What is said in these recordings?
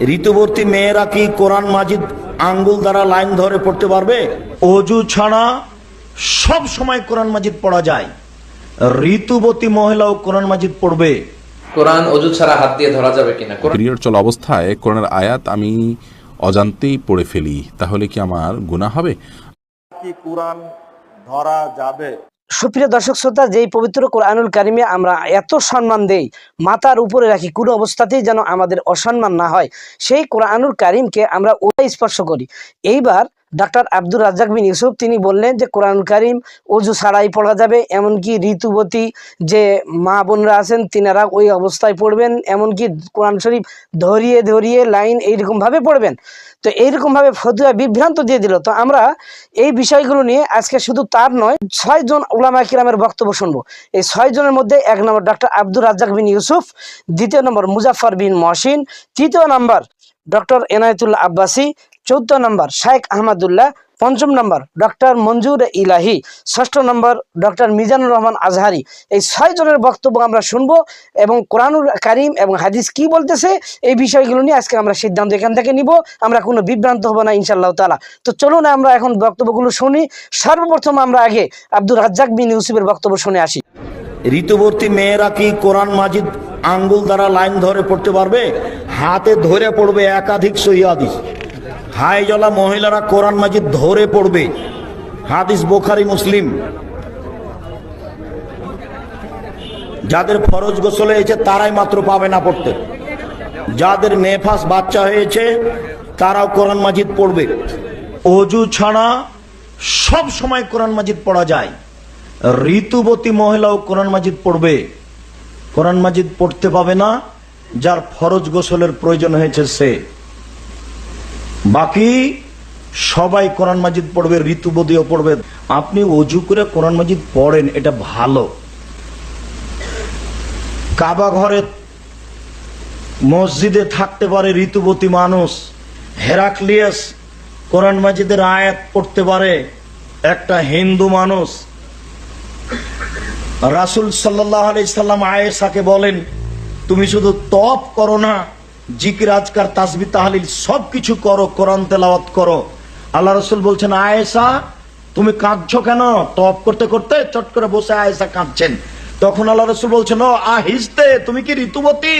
ঋতুবর্তী মেয়েরা কি কোরআন মাজিদ আঙ্গুল দ্বারা লাইন ধরে পড়তে পারবে? অজু ছাড়া সব সময় কোরআন মাজিদ পড়া যায়। ঋতুবতী মহিলাও কোরআন মাজিদ পড়বে। কোরআন অজু ছাড়া হাত দিয়ে ধরা যাবে কিনা? পিরিয়ড চলা অবস্থায় কোরআনের আয়াত আমি অজান্তেই পড়ে ফেলি। তাহলে কি আমার গুনাহ হবে? কি কোরআন ধরা যাবে? সুপ্রিয় দর্শক শ্রোতা, যেই পবিত্র কোরআনুল কারিমে আমরা এত সম্মান দেই মাতার উপরে রাখি, কোনো অবস্থাতেই যেন আমাদের অসম্মান না হয়, সেই কোরআনুল কারিমকে আমরা ওটাই স্পর্শ করি। এইবার ডাক্তার আব্দুর রাজ্জাক বিন ইউসুফ, তিনি বললেন যে কোরআন কারিম অজু ছাড়াই পড়া যাবে, এমনকি ঋতুবতী যে মা বোনরা আছেন, তিনারা ওই অবস্থায় পড়বেন, এমনকি কোরআন শরীফ ধরিয়ে ধরিয়ে লাইন এইরকমভাবে পড়বেন। তো এইরকমভাবে ফতুয়া বিভ্রান্ত দিয়ে দিল। তো আমরা এই বিষয়গুলো নিয়ে আজকে শুধু তার নয় ছয়জন ওলামা কিরামের বক্তব্য শুনব। এই ছয় জনের মধ্যে এক নম্বর ডক্টর আব্দুর রাজ্জাক বিন ইউসুফ, দ্বিতীয় নম্বর মুজাফর বিন মহসিন, তৃতীয় নম্বর ডক্টর এনায়েতুল্লাহ আব্বাসী চৌদ্দ নম্বর শায়েখ আহমদুল্লাহ, পঞ্চম নম্বর ডক্টর মঞ্জুর ইলাহি, ষষ্ঠ নম্বর ডক্টর মিজানুর রহমান আজহারি। এই ছয় জনের বক্তব্য আমরা শুনব এবং কোরআনুর কারিম এবং হাদিস কি বলতেছে এই বিষয়গুলো নিয়ে আজকে আমরা সিদ্ধান্ত এখান থেকে নিব। আমরা কোনো বিভ্রান্ত হব না ইনশাল্লাহ তালা তো চলুন আমরা এখন বক্তব্যগুলো শুনি। সর্বপ্রথম আমরা আগে আব্দুর রাজ্জাক বিন ইউসুফের বক্তব্য শুনে আসি। ঋতুবর্তী মেয়েরা কি কোরআন মাজিদ আঙ্গুল দ্বারা লাইন ধরে পড়তে পারবে? হাতে ধরে পড়বে একাধিক সহিদিস হাইজলা মহিলারা কোরআন মাজিদ ধরে পড়বে। হাদিস বোখারি, মুসলিম। যাদের ফরজ গোসল হয়েছে, তারাই মাত্র পাবে না পড়তে। যাদের নেফাস বাচ্চা হয়েছে, তারাও কোরআন মাজিদ পড়বে। অজু ছাড়া সব সময় কোরআন মাজিদ পড়া যায়। ঋতুবতী মহিলাও কোরআন মাজিদ পড়বে। কোরআন মাজিদ পড়তে পাবে না, যার ফরজ গোসলের প্রয়োজন হয়েছে সে। বাকি সবাই কোরআন মাজিদ পড়বে ঋতুবতীও পড়বে। আপনি অজু করে কোরআন মাজিদ পড়েন, এটা ভালো। কাবা ঘরে মসজিদে থাকতে পারে ঋতুবতী মানুষ। হেরাক্লিয়াস কোরআন মাজিদের আয়াত পড়তে পারে একটা হিন্দু মানুষ। রাসুল সাল্লাহ আলি সাল্লাম আয়েশাকে বলেন, তুমি শুধু তপ করো না জিকির আজকার তাসবি তাহলিল সব কিছু করো কোরআন তেলাওয়াত করো। আল্লাহ রসুল বলছেন আয়েশা তুমি কাঁদছো কেন? তপ করতে করতে চট করে বসে আয়েশা কাঁদছেন। তখন আল্লাহ রসুল বলছেন ও আহিস্তে তুমি কি ঋতুবতী?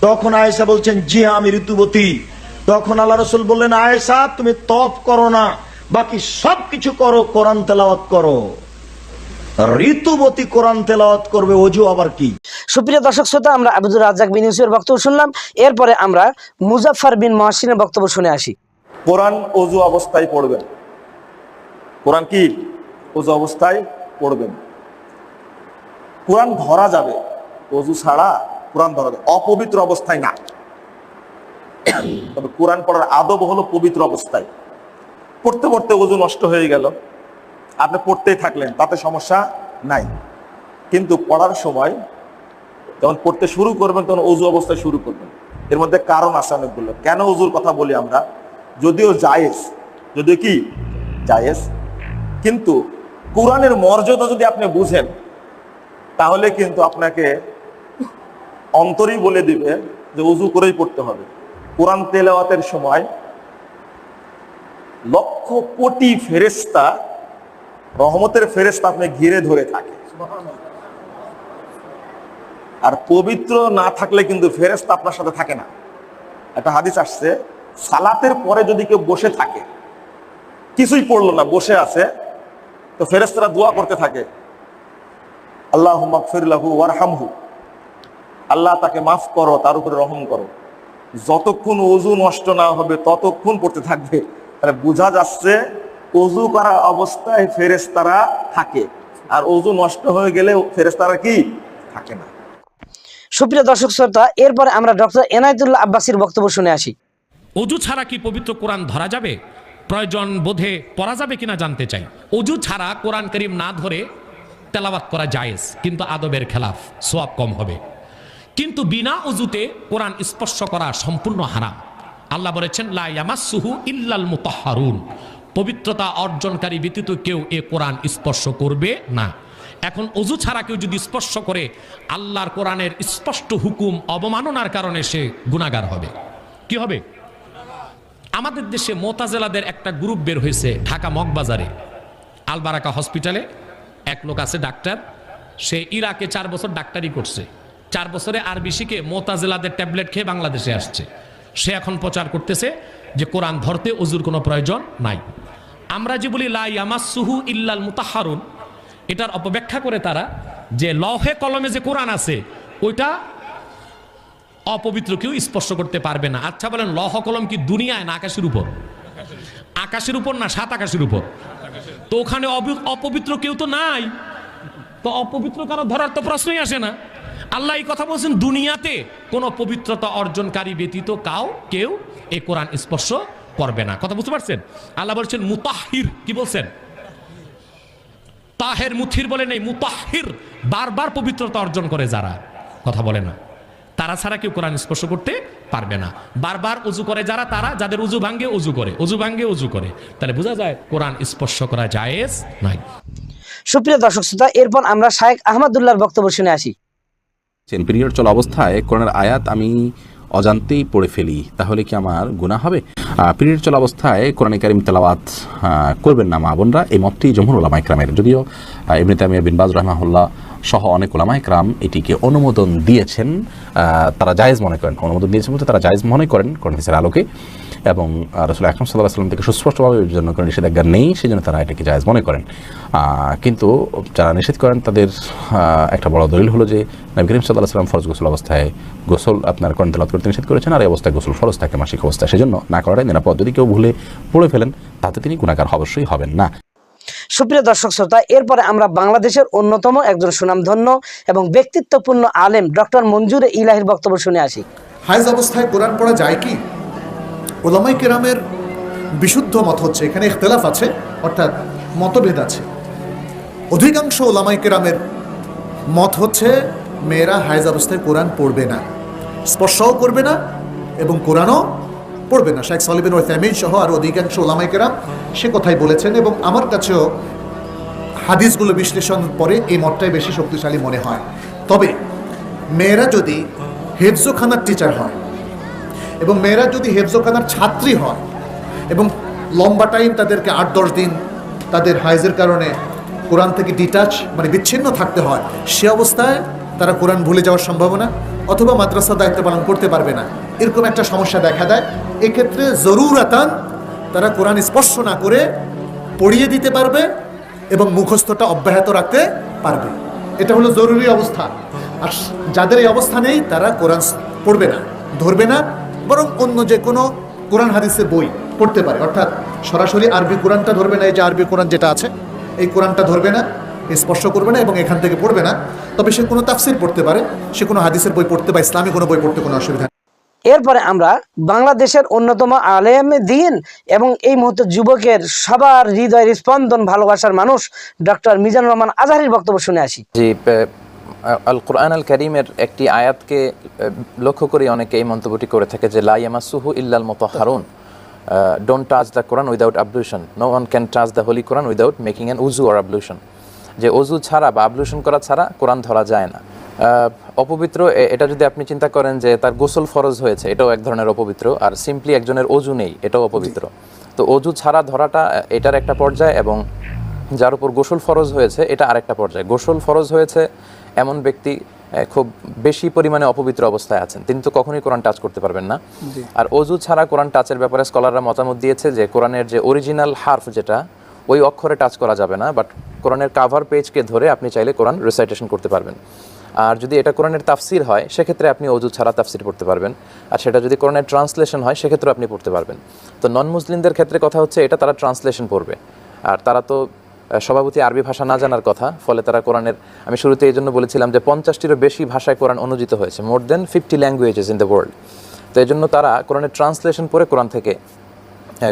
তখন আয়েশা বলছেন জি হ্যাঁ, আমি ঋতুবতী। তখন আল্লাহ রসুল বললেন আয়েশা তুমি তপ করো না বাকি সব কিছু করো কোরআন তেলাওয়াত করো। ঋতুবতী কোরআন তেলাওয়াত করবে অজু আবার কি? সুপ্রিয় দর্শক শ্রোতা আমরা আব্দুর রাজ্জাক বিন ইউসুফের বক্তব্য শুনলাম। এরপরে আমরা মুজাফর বিন মহসিনের বক্তব্য শুনে আসি। কোরআন অজু অবস্থায় পড়বেন। কোরআন কি? অজু অবস্থায় পড়বেন। কোরআন ধরা যাবে। অজু ছাড়া কোরআন ধরা যাবে। অপবিত্র অবস্থায় না। তবে কোরআন পড়ার আদব হলো পবিত্র অবস্থায়। পড়তে পড়তে অজু নষ্ট হয়ে গেল। আপনি পড়তেই থাকলেন, তাতে সমস্যা নাই। কিন্তু পড়ার সময় যখন পড়তে শুরু করবেন, তখন অজু অবস্থায় শুরু করবেন। এর মধ্যে কারণ আছে অনেকগুলো। কেন অজুর কথা বলি আমরা? যদিও জায়েজ, যদিও কি? জায়েজ। কিন্তু কোরআনের মর্যাদা যদি আপনি বুঝেন, তাহলে কিন্তু আপনাকে অন্তরই বলে দিবে যে উজু করেই পড়তে হবে। কোরআন তেলাওয়াতের সময় লক্ষ কোটি ফেরেস্তা রহমতের ফেরেস্তা আপনি ঘিরে ধরে থাকে। আর পবিত্র না থাকলে কিন্তু ফেরেস্তা আপনার সাথে থাকে না। একটা হাদিস আসছে, সালাতের পরে যদি কেউ বসে থাকে, কিছুই পড়ল না, বসে আছে, তো ফেরেস্তারা দোয়া করতে থাকে আল্লাহ মাকফিরলাহু ওয়ারহামহু। আল্লাহ তাকে মাফ করো, তার উপরে রহম করো। যতক্ষণ অজু নষ্ট না হবে, ততক্ষণ পড়তে থাকবে। তাহলে বোঝা যাচ্ছে অজু করা অবস্থায় ফেরেস্তারা থাকে। আর অজু নষ্ট হয়ে গেলে ফেরেস্তারা কি? থাকে না। সুপ্রিয় দর্শক শ্রোতা এরপরে আমরা ডক্টর এনায়তুল্লাহ আব্বাসির বক্তব্য শুনে আসি। অজু ছাড়া কি পবিত্র কোরআন ধরা যাবে? প্রয়োজন বোধে পড়া যাবে কিনা জানতে চাই। অজু ছাড়া কোরআন করিম না ধরে তেলাওয়াত করা জায়েজ কিন্তু আদবের খেলাফ সোয়াব কম হবে। কিন্তু বিনা অজুতে কোরআন স্পর্শ করা সম্পূর্ণ হারাম। আল্লাহ বলেছেন লা ইয়ামাসসুহু ইল্লাল মুতাহহারুন। পবিত্রতা অর্জনকারী ব্যতীত কেউ এ কোরআন স্পর্শ করবে না। এখন অজু ছাড়া কেউ যদি স্পর্শ করে, আল্লাহর কোরআনের স্পষ্ট হুকুম অবমাননার কারণে সে গুণাগার হবে। কি হবে? আমাদের দেশে মোতাজেলাদের একটা গ্রুপ বের হয়েছে ঢাকা মগবাজারে, আলবারাকা হসপিটালে। এক লোক আছে ডাক্তার, সে ইরাকে চার বছর ডাক্তারি করছে। চার বছরে আরবি শিখে মোতাজেলাদের ট্যাবলেট খেয়ে বাংলাদেশে আসছে। সে এখন প্রচার করতেছে যে কোরআন ধরতে অজুর কোনো প্রয়োজন নাই। আমরা যে বলি লাই আমাসুহু ইল্লাল মুতাহারুন, এটার অপব্যাখ্যা করে তারা যে লহে কলমে যে কোরআন আছে, ওইটা অপবিত্র কেউ স্পর্শ করতে পারবে না। আচ্ছা বলেন, লহ কলম কি দুনিয়ায় না আকাশের উপর? আকাশের উপর না সাত আকাশের উপর? তো ওখানে অপবিত্র কেউ তো নাই। তো অপবিত্র কারও ধরার তো প্রশ্নই আসে না। আল্লাহ এই কথা বলছেন, দুনিয়াতে কোনো পবিত্রতা অর্জনকারী ব্যতীত কাউ, কেউ এই কোরআন স্পর্শ করবে না। কথা বুঝতে পারছেন? আল্লাহ বলছেন মুতাহির। কি বলছেন? তাহের মুথির বলে নেই মুতাহির। বারবার পবিত্রতা অর্জন করে যারা। কথা বলে না। তারা ছাড়া কেউ কোরআন স্পর্শ করতে পারবে না। বারবার উজু করে যারা তারা যাদের উজু ভাঙ্গে উজু করে উজু ভাঙ্গে উজু করে। তাহলে বোঝা যায় কোরআন স্পর্শ করা জায়েজ নাই। সুপ্রিয় দর্শক শ্রোতা এরপর আমরা শায়েখ আহমদুল্লাহর বক্তব্য শুনে আসি। পিরিয়ড চলা অবস্থায় কোরআনের আয়াত আমি অজান্তেই পড়ে ফেলি, তাহলে কি আমার গুণা হবে? পিরিয়ড চলা অবস্থায় কোরআনে কারিম তেলাওয়াত করবেন না মা বোনরা। এই মতটি জমহুর ওলামা ইকরামের যদিও এমনিতে আমি বিনবাজ বিন বাজ রহমাহুল্লাহ সহ অনেক ওলামা ইকরাম এটিকে অনুমোদন দিয়েছেন তারা জায়েজ মনে করেন। অনুমোদন দিয়েছেন বলতে তারা জায়েজ মনে করেন কোরআন আলোকে। এবং রসুল আকরম সাল্লাহ সাল্লাম থেকে সুস্পষ্টভাবে এর জন্য কোনো নিষেধাজ্ঞা নেই সেই জন্য তারা এটাকে জায়েজ মনে করেন। কিন্তু যারা নিষেধ করেন তাদের একটা বড় দলিল হলো যে, নবী করিম সাল্লাহ সাল্লাম ফরজ গোসল অবস্থায় গোসল আপনার কোরআন তেলাওয়াত করতে নিষেধ করেছেন, আর এই অবস্থায় গোসল ফরজ থাকে মাসিক অবস্থায়। সেজন্য না করাটাই নিরাপদ। যদি কেউ ভুলে পড়ে ফেলেন, তাতে তিনি গুণাকার অবশ্যই হবেন না। সুপ্রিয় দর্শক শ্রোতা, এরপরে আমরা বাংলাদেশের অন্যতম একজন সুনামধন্য এবং ব্যক্তিত্বপূর্ণ আলেম ডক্টর মঞ্জুর ইলাহির বক্তব্য শুনে আসি। হাইজ অবস্থায় কোরআন পড়া যায় কি? ওলামাই কেরামের বিশুদ্ধ মত হচ্ছে, এখানে ইখতলাফ আছে, অর্থাৎ মতভেদ আছে। অধিকাংশ ওলামাই কেরামের মত হচ্ছে, মেয়েরা হাইজ অবস্থায় কোরআন পড়বে না, স্পর্শও করবে না এবং কোরআনও পড়বে না। শেখ সলিবিন ও ফ্যামিন সহ আর অধিকাংশ ওলামাই কেরাম সে কথাই বলেছেন এবং আমার কাছেও হাদিসগুলো বিশ্লেষণ পরে এই মতটাই বেশি শক্তিশালী মনে হয়। তবে মেয়েরা যদি হেফজোখানার টিচার হয় এবং মেয়েরা যদি হেফজোখানার ছাত্রী হয় এবং লম্বা টাইম তাদেরকে আট, দশ দিন তাদের হাইজের কারণে কোরআন থেকে ডিটাচ মানে বিচ্ছিন্ন থাকতে হয়, সে অবস্থায় তারা কোরআন ভুলে যাওয়ার সম্ভাবনা অথবা মাদ্রাসা দায়িত্ব পালন করতে পারবে না। এরকম একটা সমস্যা দেখা দেয়। এক্ষেত্রে জরুরাতান তারা কোরআন স্পর্শ না করে পড়িয়ে দিতে পারবে এবং মুখস্থটা অব্যাহত রাখতে পারবে। এটা হলো জরুরি অবস্থা। আর যাদের এই অবস্থা নেই, তারা কোরআন পড়বে না, ধরবে না, বরং অন্য যে কোনো কোরআন হাদিসের বই পড়তে পারে। অর্থাৎ সরাসরি আরবি কোরআনটা ধরবে না, এই যে আরবি কোরআন যেটা আছে, এই কোরআনটা ধরবে না। স্পর্শ করবে না এবং এখান থেকে পড়বে না। তবে সে কোনো তাফসির পড়তে পারে সে কোনো হাদিসের বই পড়তে বা ইসলামী কোনো বই পড়তে কোনো অসুবিধা এরপরে আমরা বাংলাদেশের অন্যতম আলেম দিন এবং এই মুহূর্তে যুবকের সবার হৃদয়ের স্পন্দন ভালোবাসার মানুষ ডক্টর মিজানুর রহমান আজহারির বক্তব্য শুনে আসি। জি আল কোরআন আল করিমের একটি আয়াতকে লক্ষ্য করে অনেকে এই মন্তব্যটি করে থাকে যে লা ইয়ামাসুহু ইল্লাল মতো Harun don't touch the Quran without ablution no one can touch the holy Quran without making an উজু অর আবলুশন যে অজু ছাড়া বা আবলুশন করা ছাড়া কোরআন ধরা যায় না। অপবিত্র এটা যদি আপনি চিন্তা করেন যে তার গোসল ফরজ হয়েছে এটাও এক ধরনের অপবিত্র আর সিম্পলি একজনের অজু নেই এটাও অপবিত্র। তো অজু ছাড়া ধরাটা এটার একটা পর্যায় এবং যার উপর গোসল ফরজ হয়েছে এটা আরেকটা পর্যায়ে। গোসল ফরজ হয়েছে এমন ব্যক্তি খুব বেশি পরিমাণে অপবিত্র অবস্থায় আছেন। তিনি তো কখনোই কোরআন টাচ করতে পারবেন না। আর অজু ছাড়া কোরআন টাচের ব্যাপারে স্কলাররা মতামত দিয়েছে যে কোরআনের যে অরিজিনাল হার্ফ যেটা ওই অক্ষরে টাচ করা যাবে না বাট কোরআনের কাভার পেজকে ধরে আপনি চাইলে কোরআন রিসাইটেশন করতে পারবেন। আর যদি এটা কোরআনের তাফসির হয়, সেক্ষেত্রে আপনি অজু ছাড়া তাফসির পড়তে পারবেন। আর সেটা যদি কোরআনের ট্রান্সলেশন হয় সেক্ষেত্রে আপনি পড়তে পারবেন। তো নন মুসলিমদের ক্ষেত্রে কথা হচ্ছে, এটা তারা ট্রান্সলেশন পড়বে। আর তারা তো সভাপতি আরবি ভাষা না জানার কথা, ফলে তারা কোরআনের, আমি শুরুতে এই জন্য বলেছিলাম যে পঞ্চাশটিরও বেশি ভাষায় কোরআন অনুদিত হয়েছে more than fifty languages in the world তো এই জন্য তারা কোরআনের ট্রান্সলেশন পড়ে কোরআন থেকে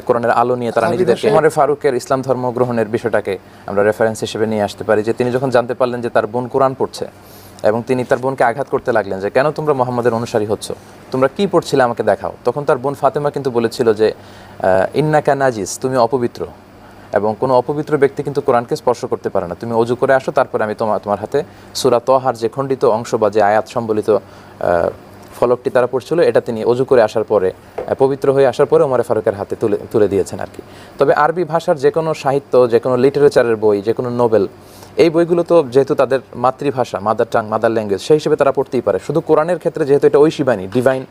কোরআনের আলো নিয়ে তারা নিজেদেরকে উমরে ফারুকের ইসলাম ধর্ম গ্রহণের বিষয়টাকে আমরা রেফারেন্স হিসেবে নিয়ে আসতে পারি যে তিনি যখন জানতে পারলেন যে তার বোন কোরআন পড়ছে এবং তিনি তার বোনকে আঘাত করতে লাগলেন যে কেন তোমরা মোহাম্মদের অনুসারী হচ্ছ? তোমরা কি পড়ছিলে আমাকে দেখাও? তখন তার বোন ফাতেমা কিন্তু বলেছিল যে ইন্নাকা নাজিস তুমি অপবিত্র এবং কোনো অপবিত্র ব্যক্তি কিন্তু কোরআনকে স্পর্শ করতে পারে না। তুমি অজু করে আসো তারপরে আমি তোমার তোমার হাতে সুরা তহার যে খণ্ডিত অংশ বা যে আয়াত সম্বলিত ফলকটি তারা পড়ছিল, এটা তিনি অজু করে আসার পরে পবিত্র হয়ে আসার পরে ওমরে ফারুকের হাতে তুলে তুলে দিয়েছেন আর কি। তবে আরবি ভাষার যে কোনো সাহিত্য, যে কোনো লিটারেচারের বই, যে কোনো নোবেল, এই বইগুলো তো যেহেতু তাদের মাতৃভাষা, মাদার টাং, মাদার ল্যাঙ্গুয়েজ, সেই হিসেবে তারা পড়তেই পারে। শুধু কোরআনের ক্ষেত্রে যেহেতু এটা ঐশী বাণী ডিভাইন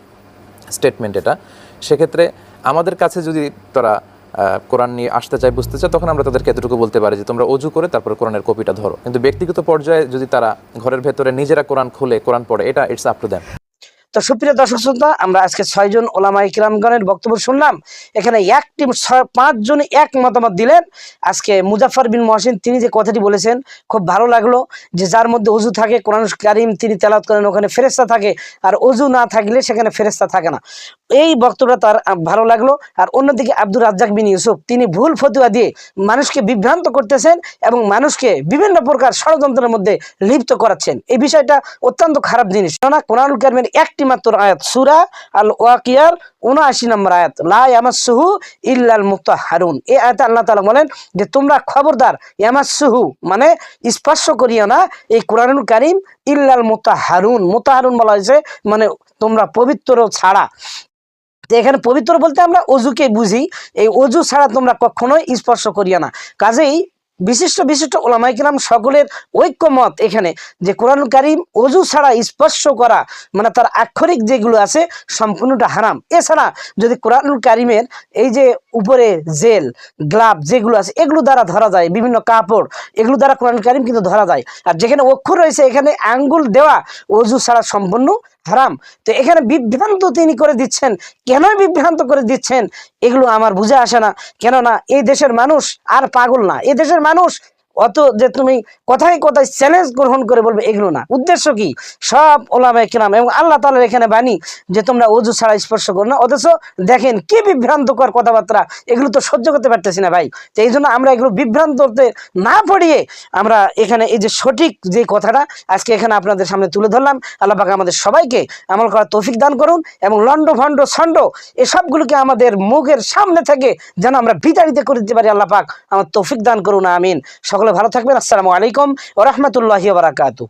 স্টেটমেন্ট এটা, সেক্ষেত্রে আমাদের কাছে যদি তারা কোরআন নিয়ে আসতে চায়, বুঝতে চায়, তখন আমরা তাদেরকে এতটুকু বলতে পারি যে তোমরা অজু করে তারপরে কোরআনের কপিটা ধরো। কিন্তু ব্যক্তিগত পর্যায়ে যদি তারা ঘরের ভেতরে নিজেরা কোরআন খুলে, কোরআন পড়ে, এটা ইটস আপ টু দ্যাম তো সুপ্রিয় দর্শক শ্রোতা, আমরা আজকে ছয়জন ওলামা ইকরামগণের বক্তব্য শুনলাম। এখানে একটি পাঁচজন এক মতামত দিলেন। আজকে মুজাফর বিন মহসিন, তিনি যে কথাটি বলেছেন, খুব ভালো লাগল যে যার মধ্যে অজু থাকে, কোরআন কারিম তিনি তেলাত করেন, ওখানে ফেরেস্তা থাকে। আর অজু না থাকলে সেখানে ফেরেস্তা থাকে না। এই বক্তব্যটা তার ভালো লাগল। আর অন্যদিকে আব্দুর রাজ্জাক বিন ইউসুফ, তিনি ভুল ফতুয়া দিয়ে মানুষকে বিভ্রান্ত করতেছেন এবং মানুষকে বিভিন্ন প্রকার ষড়যন্ত্রের মধ্যে লিপ্ত করাচ্ছেন। এই বিষয়টা অত্যন্ত খারাপ জিনিস। কেননা কোরআনুল কারিমের একটি মাত্র আয়াত। সুরা আল ওয়াকিয়ার উনআশি নম্বর আয়াত। লা ইয়ামাসসুহু ইল্লাল মুতাহহারুন এই আয়াতে আল্লাহ তাআলা বলেন যে, তোমরা খবরদার, ইয়ামাসসুহু মানে স্পর্শ করিও না এই কোরআনুল কারিম ইল্লাল মুতাহহারুন মুতাহহারুন বলা হয়েছে মানে তোমরা পবিত্র ছাড়া। এখানে পবিত্র বলতে আমরা অজুকে বুঝি। এই অজু ছাড়া তোমরা কখনোই স্পর্শ করিয়া না। কাজেই বিশিষ্ট বিশিষ্ট ওলামাইকরাম সকলের ঐক্যমত এখানে যে কোরআন কারিম অজু ছাড়া স্পর্শ করা মানে তার আক্ষরিক যেগুলো আছে সম্পূর্ণটা হারাম। এছাড়া যদি কোরআনুল কারিমের এই যে উপরে জেল, গ্লাভ যেগুলো আছে, এগুলো দ্বারা ধরা যায়, বিভিন্ন কাপড়, এগুলো দ্বারা কোরআন কারিম কিন্তু ধরা যায়। আর যেখানে অক্ষর রয়েছে, এখানে আঙ্গুল দেওয়া অজু ছাড়া সম্পূর্ণ হারাম। তো এখানে বিভ্রান্ত তিনি করে দিচ্ছেন। কেন বিভ্রান্ত করে দিচ্ছেন? এগুলো আমার বুঝে আসে না। কেননা এই দেশের মানুষ আর পাগল না। এই দেশের মানুষ অত যে তুমি কথায় কথায় চ্যালেঞ্জ গ্রহণ করে বলবে, এগুলো না। উদ্দেশ্য কি? সব ওলামায় কিরাম এবং আল্লাহ তালার এখানে বাণী যে তোমরা অজু ছাড়া স্পর্শ করো না। অথচ দেখেন কি বিভ্রান্তকর কথাবার্তা, এগুলো তো সহ্য করতে পারতেছি না ভাই। তো এই জন্য আমরা এগুলো বিভ্রান্ততে না পড়িয়ে আমরা এখানে এই যে সঠিক যে কথাটা আজকে এখানে আপনাদের সামনে তুলে ধরলাম। আল্লাহ পাক আমাদের সবাইকে আমল করার তৌফিক দান করুন এবং লন্ড, ভন্ড, ছন্ড, এসবগুলোকে আমাদের মুখের সামনে থেকে যেন আমরা বিতাড়িত করে দিতে পারি। আল্লাহ পাক আমার তৌফিক দান করুন, আমিন। সকলে ভালো থাকবেন। আসসালামু আলাইকুম ও রহমতুল্লাহি বারাকাতু